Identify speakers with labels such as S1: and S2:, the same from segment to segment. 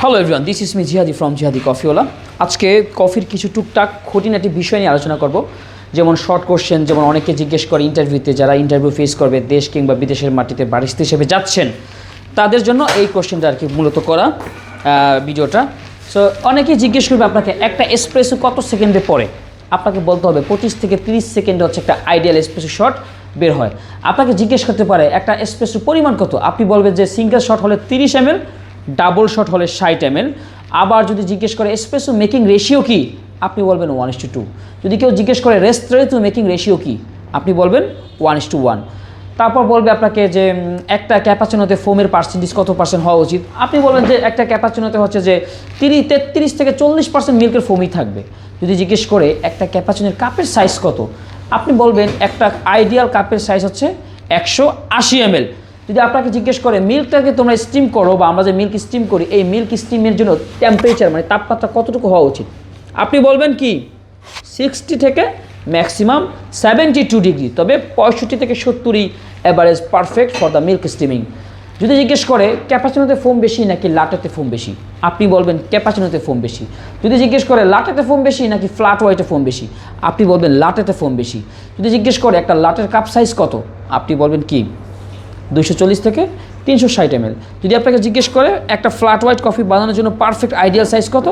S1: Hello everyone this is me Jihadi from Jihadi কফিওলা আজকে কফির কিছু টুকটাক খুঁটিনাটি বিষয় নিয়ে আলোচনা করব। যেমন শর্ট কোশ্চেন যেমন অনেকে জিজ্ঞেস করে ইন্টারভিউতে যারা ইন্টারভিউ ফেস করবে, দেশ কিংবা বিদেশের মাটিতে বারিস্তা হিসেবে যাচ্ছেন, তাদের জন্য এই কোশ্চেনটা আর কি মূলত করা ভিডিওটা। সো অনেকেই জিজ্ঞেস করবে আপনাকে, একটা এসপ্রেসো কত সেকেন্ডে পড়ে? আপনাকে বলতে হবে, পঁচিশ থেকে তিরিশ সেকেন্ডে হচ্ছে একটা আইডিয়াল এসপ্রেসো শট বের হয়। আপনাকে জিজ্ঞেস করতে পারে, একটা এসপ্রেসোর পরিমাণ কত? আপনি বলবেন যে সিঙ্গেল শট হলে তিরিশ এম ডাবল শট হলে ষাট এম আবার যদি জিজ্ঞেস করে এসপ্রেসো মেকিং রেশিও কি? আপনি বলবেন ওয়ান ইস টু টু যদি কেউ জিজ্ঞেস করে রেস্ট্রে টু মেকিং রেশিও কি? আপনি বলবেন ওয়ান ইস টু ওয়ান তারপর বলবে আপনাকে যে একটা ক্যাপাচিনোতে ফোমের পার্সেন্টেজ কত পার্সেন্ট হওয়া উচিত? আপনি বলবেন যে, একটা ক্যাপাচিনোতে হচ্ছে যে, তিরিশ, তেত্রিশ থেকে চল্লিশ পার্সেন্ট মিল্কের ফোমই থাকবে। যদি জিজ্ঞেস করে, একটা ক্যাপাচিনোর কাপের সাইজ কত? আপনি বলবেন, একটা আইডিয়াল কাপের সাইজ হচ্ছে একশো আশি এম যদি আপনাকে জিজ্ঞেস করে, মিল্কটাকে তোমরা স্টিম করো বা আমরা যে মিল্ক স্টিম করি, এই মিল্ক স্টিমের জন্য টেম্পারেচার মানে তাপমাত্রা কতটুকু হওয়া উচিত? আপনি বলবেন কি সিক্সটি থেকে ম্যাক্সিমাম সেভেন্টি টু ডিগ্রি তবে পঁয়ষট্টি থেকে সত্তরই average perfect for the milk steaming যদি জিজ্ঞেস করে ক্যাপাচিনোতে ফোম বেশি নাকি লাটেতে ফোম বেশি? আপনি বলবেন ক্যাপাচিনোতে ফোম বেশি। যদি জিজ্ঞেস করে লাটেতে ফোম বেশি নাকি ফ্ল্যাট হোয়াইটে ফোম বেশি? আপনি বলবেন লাটেতে ফোম বেশি। যদি জিজ্ঞেস করে, একটা লাটের কাপ সাইজ কত? আপনি বলবেন কি দুইশো চল্লিশ থেকে তিনশো ষাট এমএল। যদি আপনাকে জিজ্ঞেস করে, একটা ফ্ল্যাট হোয়াইট কফি বানানোর জন্য পারফেক্ট আইডিয়াল সাইজ কত?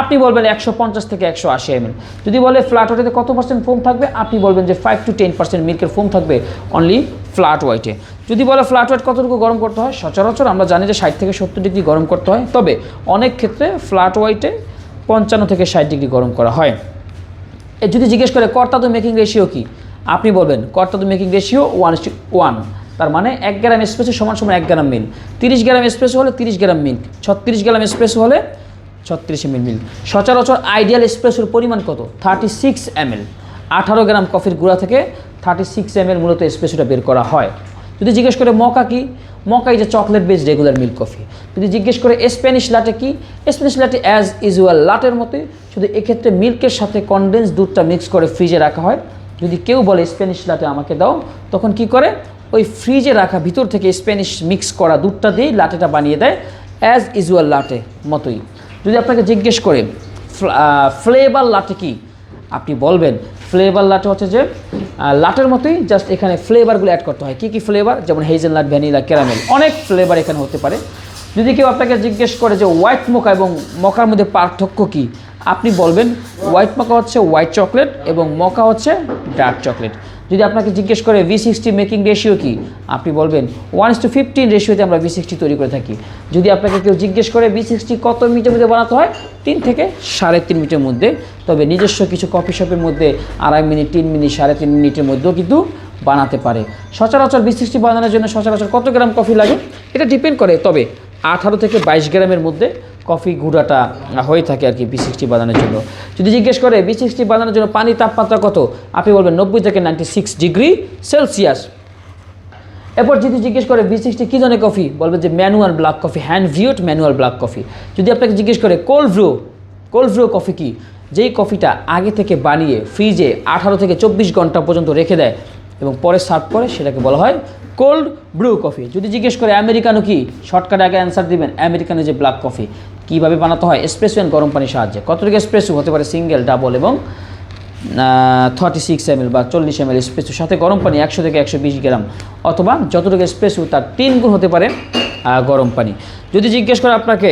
S1: আপনি বলবেন একশো পঞ্চাশ থেকে একশো আশি এমএল। যদি বলে ফ্ল্যাট হোয়াইটে কত পার্সেন্ট ফোম থাকবে? আপনি বলবেন যে ফাইভ টু টেন পার্সেন্ট মিল্কের ফোম থাকবে অনলি ফ্ল্যাট হোয়াইটে যদি বলে ফ্ল্যাট হোয়াইট কতটুকু গরম করতে হয়? সচরাচর আমরা জানি যে ষাট থেকে সত্তর ডিগ্রি গরম করতে হয়। তবে অনেক ক্ষেত্রে ফ্ল্যাট হোয়াইটে পঞ্চান্ন থেকে ষাট ডিগ্রি গরম করা হয়। যদি জিজ্ঞেস করে কর্তা তো মেকিং রেশিও কি? আপনি বলবেন কর্তা তো মেকিং রেশিও ওয়ান ওয়ান তার মানে এক গ্রাম এসপ্রেসো সমান সমান এক গ্রাম মিল্ক। তিরিশ গ্রাম এসপ্রেসো হলে তিরিশ গ্রাম মিল্ক। ছত্রিশ গ্রাম এসপ্রেসো হলে ছত্রিশ এম মিল্ক। সচরাচর আইডিয়াল এসপ্রেসোর পরিমাণ কত? থার্টি সিক্স এম এল আঠারো গ্রাম কফির গুঁড়া থেকে থার্টি সিক্স এম এল মূলত এসপ্রেসোটা বের করা হয়। যদি জিজ্ঞেস করে মকা কি? Mocha is a chocolate base regular milk coffee যদি জিজ্ঞেস করে স্প্যানিশ লাটে কি? স্প্যানিশ লাটে অ্যাজ ইউজুয়াল লাটের মতোই। শুধু এক্ষেত্রে মিল্কের সাথে কনডেন্স দুধটা মিক্স করে ফ্রিজে রাখা হয়। যদি কেউ বলে স্প্যানিশ লাটে আমাকে দাও, তখন কি করে? ওই ফ্রিজে রাখা, ভিতর থেকে স্প্যানিশ মিক্স করা দুধটা দিয়েই লাটেটা বানিয়ে দেয় অ্যাজ ইউজুয়াল লাটে মতোই। যদি আপনাকে জিজ্ঞেস করে ফ্লেভার লাটে কি? আপনি বলবেন ফ্লেভার লাটে হচ্ছে যে লাটের মতোই জাস্ট এখানে ফ্লেভারগুলো অ্যাড করতে হয়। কী কী ফ্লেভার যেমন হেজেল লাট ভ্যানিলা ক্যারামেল অনেক ফ্লেভার এখানে হতে পারে। যদি কেউ আপনাকে জিজ্ঞেস করে যে হোয়াইট মোকা এবং মকার মধ্যে পার্থক্য কী, আপনি বলবেন হোয়াইট মকা হচ্ছে হোয়াইট চকলেট এবং মকা হচ্ছে ডার্ক চকলেট যদি আপনাকে জিজ্ঞেস করে ভি সিক্সটি মেকিং রেশিও কি, আপনি বলবেন ওয়ান ইস টু ফিফটিন রেশিওতে আমরা ভি সিক্সটি তৈরি করে থাকি। যদি আপনাকে কেউ জিজ্ঞেস করে ভি সিক্সটি কত মিনিটের মধ্যে বানাতে হয়, তিন থেকে সাড়ে তিন মিনিটের মধ্যে। তবে নিজস্ব কিছু কফি শপের মধ্যে আড়াই মিনিট, তিন মিনিট, সাড়ে তিন মিনিটের মধ্যেও কিন্তু বানাতে পারে। সচরাচর ভি সিক্সটি বানানোর জন্য সচরাচর কত গ্রাম কফি লাগে? এটা ডিপেন্ড করে, তবে আঠারো থেকে বাইশ গ্রামের মধ্যে কফি গুঁড়াটা হয়ে থাকে আর কি বি সিক্সটি বানানোর জন্য। যদি জিজ্ঞেস করে বি সিক্সটি বানানোর জন্য পানির তাপমাত্রা কত? আপনি বলবেন নব্বই থেকে নাইনটি সিক্স ডিগ্রি সেলসিয়াস এরপর যদি জিজ্ঞেস করে বি সিক্সটি কী ধরনের কফি? বলবে যে ম্যানুয়াল ব্ল্যাক কফি, হ্যান্ড ভিউড ম্যানুয়াল ব্ল্যাক কফি। যদি আপনাকে জিজ্ঞেস করে কোল্ড ভ্রু কোল্ড ভ্রু কফি কি? যেই কফিটা আগে থেকে বানিয়ে ফ্রিজে আঠারো থেকে চব্বিশ ঘণ্টা পর্যন্ত রেখে দেয় এবং পরে সার্ভ করে, সেটাকে বলা হয় কোল্ড ব্রু কফি। যদি জিজ্ঞেস করে আমেরিকানো কি? শর্টকাটে আগে অ্যান্সার দিবেন আমেরিকানো যে ব্ল্যাক কফি। কীভাবে বানাতে হয়? স্প্রেসু অ্যান্ড গরম পানির সাহায্যে। কতটুকু স্প্রেসু হতে পারে? সিঙ্গেল ডাবল এবং থার্টি সিক্স এম বা চল্লিশ এম এল স্প্রেসু সাথে গরম পানি একশো থেকে একশো বিশ গ্রাম অথবা যতটুকু স্প্রেসু তার তিন গুণ হতে পারে গরম পানি। যদি জিজ্ঞেস করে আপনাকে